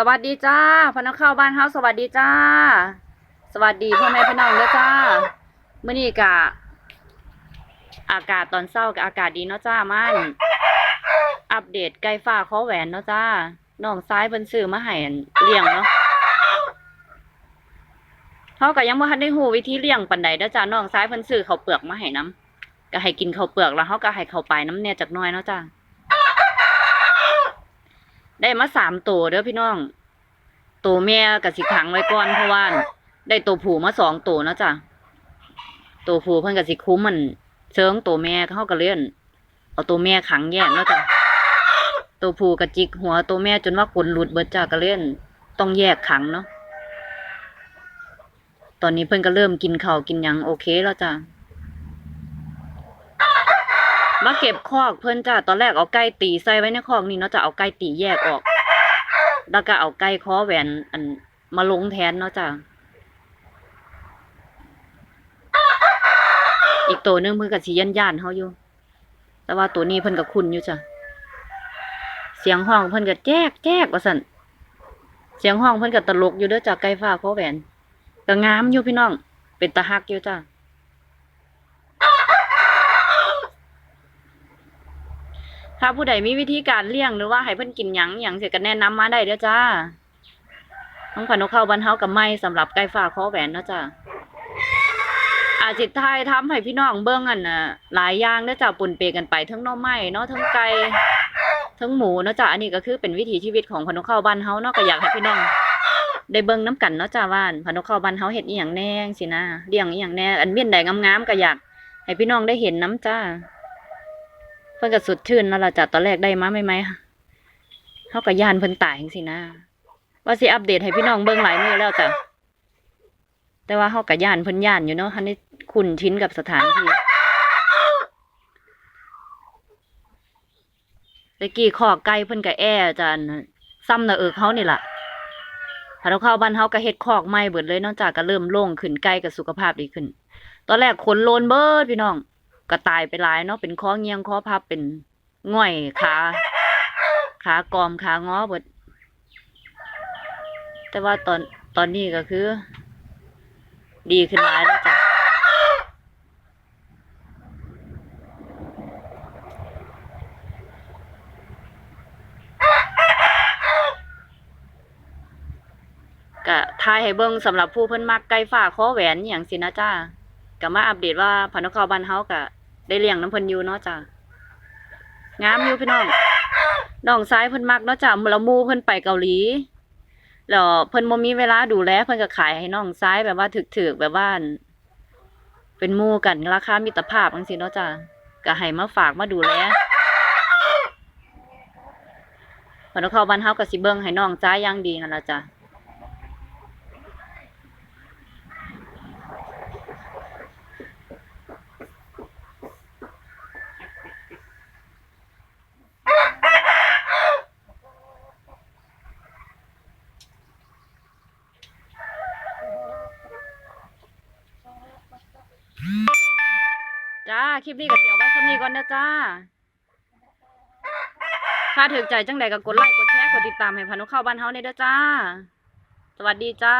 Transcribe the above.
สวัสดีจ้าพนักเข้าบ้านเฮาสวัสดีจ้า สวัสดีพ่อแม่พี่น้องเด้อจ้าเมื้อนี้กะ อากาศตอนเช้ากับอากาศดีเนาะจ้ามันอัปเดตไก่ฟ้าข้อแหวนเนาะจ้าน้องซ้ายเพิ่นซื้อมาให้เลี้ยงเนาะเฮาก็ยังบ่ทันได้ฮู้วิธีเลี้ยงปานใดเด้อจ้าน้องซ้ายเพิ่นซื้อข้าวเปลือกมาให้นํก็ให้กินข้าวเปลือกแล้วเฮาก็ให้เข้าวไปน้ำแน่จักหน่อยเนาะจ้า ได้มาสามตัวเด้อพี่น้อง ตัวแม่กับสิขังไว้ก่อนเพราะว่าได้ตัวผู้มาสองตัวนะจ้ะตัวผู้เพิ่นกับสิคุ้มมันเชิงตัวแม่เข้าก็เลื่อนเอาตัวแม่ขังแยกนะจ้ะตัวผู้กับจิกหัวตัวแม่จนว่าขนหลุดเบิดจ้ะก็เลื่อนต้องแยกขังเนาะตอนนี้เพิ่นก็เริ่มกินข้าวกินยังโอเคแล้วจ้ะ มาเก็บคอกเพิ่นจ้ะตอนแรกเอาไก่ตีใส่ไว้ในคอกนี่เนาะจะเอาไก่ตีแยกออก แล้วก็เอาไก่คอแหวนอันมาลงแทนเนาะจ้ะอีกตัวหนึงเพิ่นก็สิยันย่านเฮาอยู่ แต่ว่าตัวนี้เพิ่นก็คุ้นอยู่จ้ะ เสียงห้องเพิ่นก็แจ๊กแจ๊กว่าซั่นเสียงห้องเพิ่นก็ตลกอยู่เด้อจ้ะไก่ฟ้าคอแหวนก็งามอยู่พี่น้อง เป็นตาฮักอยู่จ้ะ ถ้าผู้ใดมีวิธีการเลี้ยงหรือว่าให้เพิ่นกินหยังหยังเสียก็แนะนำมาได้เด้อจ้าน้องขวัญนกเข้าบ้านเฮากับไม้สำหรับไก่ฟ้าคอแหวนเนาะจ้าอาจิตไทยทำให้พี่น้องเบิ่งอันน่ะหลายอย่างเด้อจ้าปนเปกันไปทั้งน่อไม้เนาะทั้งไก่ทั้งหมูเนาะจ้าอันนี้ก็คือเป็นวิถีชีวิตของพนกเข้าบ้านเฮาเนาะก็อยากให้พี่น้องได้เบิ่งน้กันเนาะจ้าว่านพนกเข้าบ้านเฮาเฮ็ดอีหยังแน่งซี่นะเลี้ยงอีหยังแน่อันเมียนใดงามๆก็อยากให้พี่น้องได้เห็นน้ำจ้า เพิ่นก็สุดชื่นนั่นละจ้ะตอนแรกได้มาใหม่ๆเฮาก็ยานเพิ่นตายจังซี่นะว่าสิอัปเดตให้พี่น้องเบิ่งหลายมือแล้วจ้ะแต่ว่าเฮาก็ยานเพิ่นยานอยู่เนาะทันได้คุ้นชิ้นกับสถานที่ตะกี้ขอกไก่เพิ่นก็แอจ้ะซ้ำน้าเอิกเฮานี่ล่ะถ้าเราเข้าบ้านเฮาก็เฮ็ดคอกใหม่เบิดเลยเนาะจ้ะก็เริ่มโล่งขึ้นไก่ก็สุขภาพดีขึ้น ตอนแรกขนโลนเบิดพี่น้อง ก็ตายไปหลายเนาะเป็นข้อเงียงข้อพับเป็นง่อยขาขากอมขางอเบิดแต่ว่าตอนตอนนี้ก็คือ ดีขึ้นหลายแล้วจ้ะก็ทายให้เบิ่งสำหรับผู้เพิ่นมักไก่ฟ้าคอแหวนอย่างสินะจ้าก็มาอัปเดตว่าพานกเขาบ้านเฮาก็ ได้เลี้ยงน้ำเพิ่นอยู่เนาะจ้างามอยู่พี่น้องน้องซ้ายเพิ่นมักเนาะจ้าแล้วหมู่เพิ่นไปเกาหลีแล้วเพิ่นบ่มีเวลาดูแลเพิ่นก็ขายให้น้องซ้ายแบบว่าถึกๆแบบว่า เป็นมูกันราคามิตรภาพจังซี่เนาะจ้าก็ให้มาฝากมาดูแลพานกเขาบ้านเฮาก็สิเบิ่งให้น้องซ้ายอย่างดีนั่นล่ะจ้ะ จ้า คลิปนี้ก็เดี๋ยวไว้สำนี้ก่อนนะจ้า ถ้าถึกใจจังใดก็กดไลค์ กดแชร์ กดติดตามให้พานุเข้าบ้านเฮาในเด้อจ้า สวัสดีจ้า